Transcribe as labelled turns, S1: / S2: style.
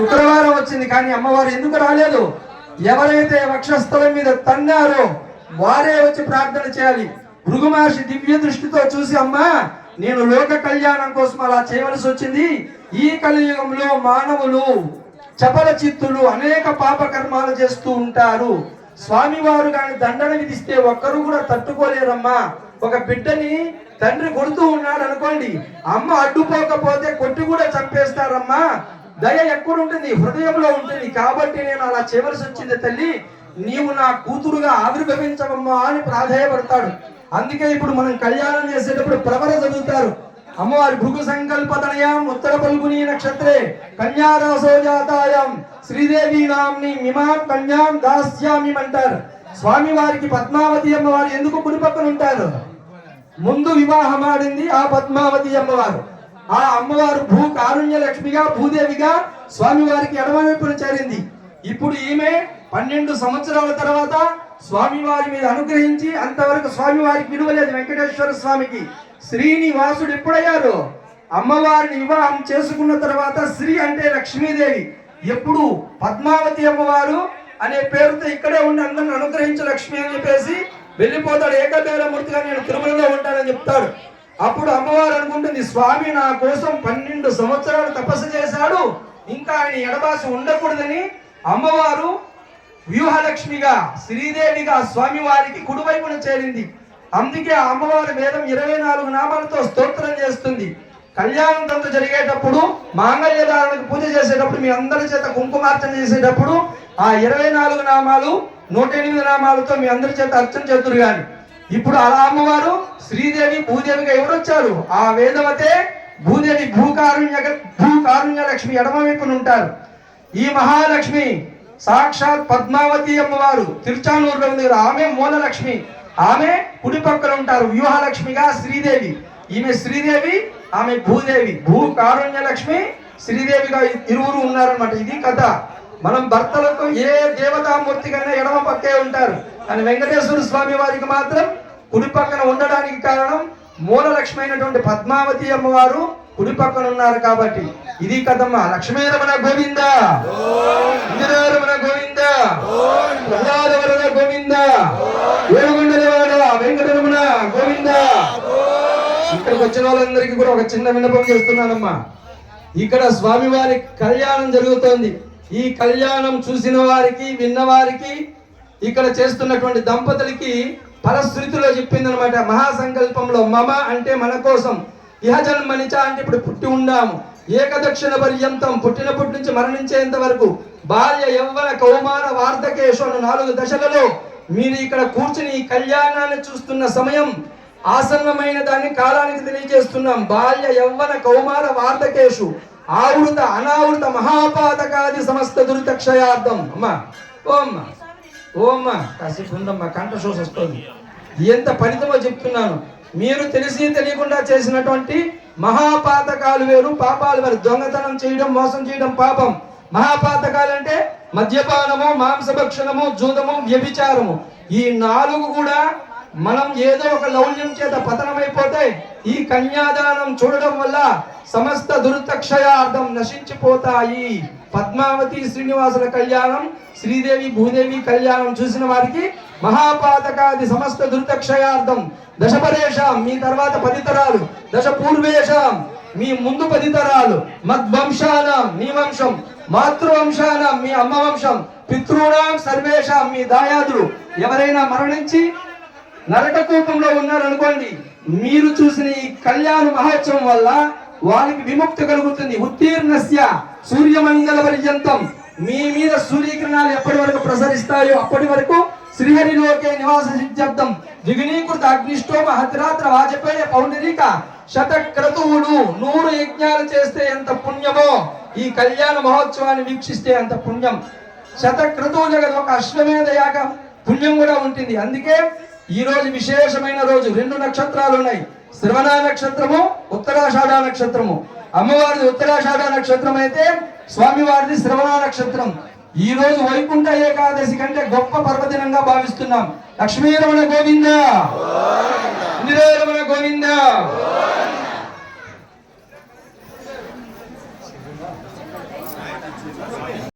S1: శుక్రవారం వచ్చింది కానీ అమ్మవారు ఎందుకు రాలేదు? ఎవరైతే వక్షస్థలం మీద తన్నారో వారే వచ్చి ప్రార్థన చేయాలి. భృగు మహర్షి దివ్య దృష్టితో చూసి అమ్మా నేను లోక కళ్యాణం కోసం అలా చేయవలసి వచ్చింది. ఈ కలియుగంలో మానవులు చపల చిత్తులు అనేక పాప కర్మాలు చేస్తూ ఉంటారు. స్వామివారు కానీ దండన విధిస్తే ఒక్కరు కూడా తట్టుకోలేరమ్మా. ఒక బిడ్డని తండ్రి కొడుతూ ఉన్నాడు అనుకోండి అమ్మ అడ్డుపోకపోతే కొట్టి కూడా చంపేస్తారమ్మా. దయ ఎక్కడుంటుంది? హృదయంలో ఉంటుంది. కాబట్టి నేను అలా చేయవలసి వచ్చింది తల్లి నీవు నా కూతురుగా ఆవిర్భవించవమ్మా అని ప్రాధేయపడతాడు. అందుకే ఇప్పుడు మనం కళ్యాణం చేసేటప్పుడు ప్రవర చదువుతారు. అమ్మవారి భృగు సంకల్పతనయాం ఉత్తర పల్గుని నక్షత్రే కన్యారాసో జాతాయాం శ్రీదేవి నామ్ని మిమాం కన్యాం దాస్యామి అంటారు స్వామి వారికి పద్మావతి అమ్మవారు ఎందుకు కుడి పక్కన ఉంటారు? ముందు వివాహం ఆడింది ఆ పద్మావతి అమ్మవారు. ఆ అమ్మవారు భూ కారుణ్య లక్ష్మిగా భూదేవిగా స్వామివారికి ఎడమవైపున చేరింది. ఇప్పుడు ఈమె పన్నెండు సంవత్సరాల తర్వాత స్వామివారి మీద అనుగ్రహించి అంతవరకు స్వామి వారికి విలువలేదు వెంకటేశ్వర స్వామికి. శ్రీనివాసుడు ఎప్పుడయ్యారు? అమ్మవారిని వివాహం చేసుకున్న తర్వాత శ్రీ అంటే లక్ష్మీదేవి. ఎప్పుడు? పద్మావతి అమ్మవారు అనే పేరుతో ఇక్కడే ఉండి అందరిని అనుగ్రహించు లక్ష్మి అని చెప్పేసి వెళ్ళిపోతాడు. ఏకబేలమూర్తిగా నేను తిరుమలలో ఉంటానని చెప్తాడు. అప్పుడు అమ్మవారు అనుకుంటుంది స్వామి నా కోసం పన్నెండు సంవత్సరాలు తపస్సు చేశాడు ఇంకా ఆయన ఎడబాసి ఉండకూడదని. అమ్మవారు వ్యూహలక్ష్మిగా శ్రీదేవిగా స్వామి వారికి కుడివైపున చేరింది. అందుకే ఆ అమ్మవారి వేదం ఇరవై నాలుగు నామాలతో స్తోత్రం చేస్తుంది. కళ్యాణంతో జరిగేటప్పుడు మాంగళ్యదారునికి పూజ చేసేటప్పుడు మీ అందరి చేత కుంకుమార్చన చేసేటప్పుడు ఆ ఇరవై నాలుగు నామాలు నూట ఎనిమిది నామాలతో మీ అందరి చేత అర్చన చేతురు కానీ ఇప్పుడు అలా అమ్మవారు శ్రీదేవి భూదేవిగా ఎవరొచ్చారు? ఆ వేదవతే భూదేవి భూకారుణ్య భూకారుణ్య లక్ష్మి ఎడమ వైపున ఉంటారు. ఈ మహాలక్ష్మి సాక్షాత్ పద్మావతి అమ్మవారు తిరుచానూరులో ఉంది కదా ఆమె మూలలక్ష్మి. ఆమె కుడి పక్కన ఉంటారు వ్యూహలక్ష్మిగా శ్రీదేవి. ఈమె శ్రీదేవి ఆమె భూదేవి. భూ కారుణ్య లక్ష్మి శ్రీదేవిగా ఇరువురు ఉన్నారన్నమాట. ఇది కథ. మనం భర్తలకు ఏ దేవతామూర్తికైనా ఎడమ పక్కే ఉంటారు. కానీ వెంకటేశ్వర స్వామి వారికి మాత్రం కుడి పక్కన ఉండడానికి కారణం మూల లక్ష్మి అయినటువంటి పద్మావతి అమ్మవారు కుడి పక్కన ఉన్నారు కాబట్టి. ఇది కథమ్మ. లక్ష్మీరమణ గోవింద. ఇందిరారమణ గోవింద. ప్రహ్లాదవరణ గోవింద. ఏడుగుండలవాడ వెంకటరమణ గోవింద. ఇక్కడికి వచ్చిన వాళ్ళందరికీ కూడా ఒక చిన్న విన్నపం చేస్తున్నానమ్మా. ఇక్కడ స్వామివారి కళ్యాణం జరుగుతోంది. ఈ కళ్యాణం చూసిన వారికి విన్నవారికి ఇక్కడ చేస్తున్నటువంటి దంపతులకి పరశృతిలో చెప్పిందనమాట మహాసంకల్పంలో మమ అంటే మన కోసం. ఇహజన్మనిచ అంటే ఇప్పుడు పుట్టి ఉండాము. ఏకదక్షిణ పర్యంతం పుట్టినప్పటి నుంచి మరణించేంత వరకు బాల్య యవ్వన కౌమార వార్ధకేశు అన్న నాలుగు దశలలో మీరు ఇక్కడ కూర్చుని ఈ కళ్యాణాన్ని చూస్తున్న సమయం ఆసన్నమైన దాన్ని కాలానికి తెలియజేస్తున్నాం. బాల్య యవ్వన కౌమార వార్ధకేశు ఆవృత అనావృత మహాపాతకాది సమస్త దురితక్షయార్థం. అమ్మా ఓమ్మ అమ్మా కాసేపు ఉందమ్మా కంఠశోష వస్తుంది. ఎంత ఫలితమో చెప్తున్నాను. మీరు తెలిసి తెలియకుండా చేసినటువంటి మహాపాతకాలు వేరు పాపాలు వేరు. దొంగతనం చేయడం మోసం చేయడం పాపం. మహాపాతకాలు అంటే మద్యపానము మాంసభక్షణము జూదము వ్యభిచారము. ఈ నాలుగు కూడా మనం ఏదో ఒక లౌల్యం చేత పతనమైపోతే ఈ కన్యాదానం చూడడం వల్ల సమస్త దుర్తక్షయార్థం నశించిపోతాయి. పద్మావతి శ్రీనివాసుల కళ్యాణం శ్రీదేవి భూదేవి కళ్యాణం చూసిన వారికి మహాపాతకాది సమస్త దుర్తక్షయార్థం దశపరేషాం మీ తర్వాత పది తరాలు దశ పూర్వేషాం మీ ముందు పది తరాలు మద్వంశానం మీ వంశం మాతృవంశానం మీ అమ్మ వంశం పితృణాం సర్వేషాం మీ దాయాదులు ఎవరైనా మరణించి నరక కూపంలో ఉన్నారనుకోండి మీరు చూసిన ఈ కళ్యాణ మహోత్సవం వల్ల వారికి విముక్తి కలుగుతుంది. ఉత్తీర్ణస్య సూర్యమంగళ పర్యంతం. మీ మీద సూర్యకిరణాలు ఎప్పటి వరకు ప్రసరిస్తాయో అప్పటి వరకు శ్రీహరిలోకే నివాస సిద్ధ్యర్థం. జిగ్నీకృత అగ్నిష్టోమ హతిరాత్ర వాజపేయ పౌండరిక శతక్రతువులు. నూరు యజ్ఞాలు చేస్తే ఎంత పుణ్యమో ఈ కళ్యాణ మహోత్సవాన్ని వీక్షిస్తే అంత పుణ్యం. శతక్రతువులు కదా ఒక అశ్వమేధ యాగం. పుణ్యం కూడా ఉంటుంది. అందుకే ఈ రోజు విశేషమైన రోజు. రెండు నక్షత్రాలు ఉన్నాయి. శ్రవణ నక్షత్రము ఉత్తరాషాఢ నక్షత్రము. అమ్మవారిది ఉత్తరాషాఢ నక్షత్రం అయితే స్వామివారిది శ్రవణ నక్షత్రం. ఈ రోజు వైకుంఠ ఏకాదశి కంటే గొప్ప పర్వదినంగా భావిస్తున్నాం. లక్ష్మీరమణ గోవింద. ఇందిరారమణ గోవింద?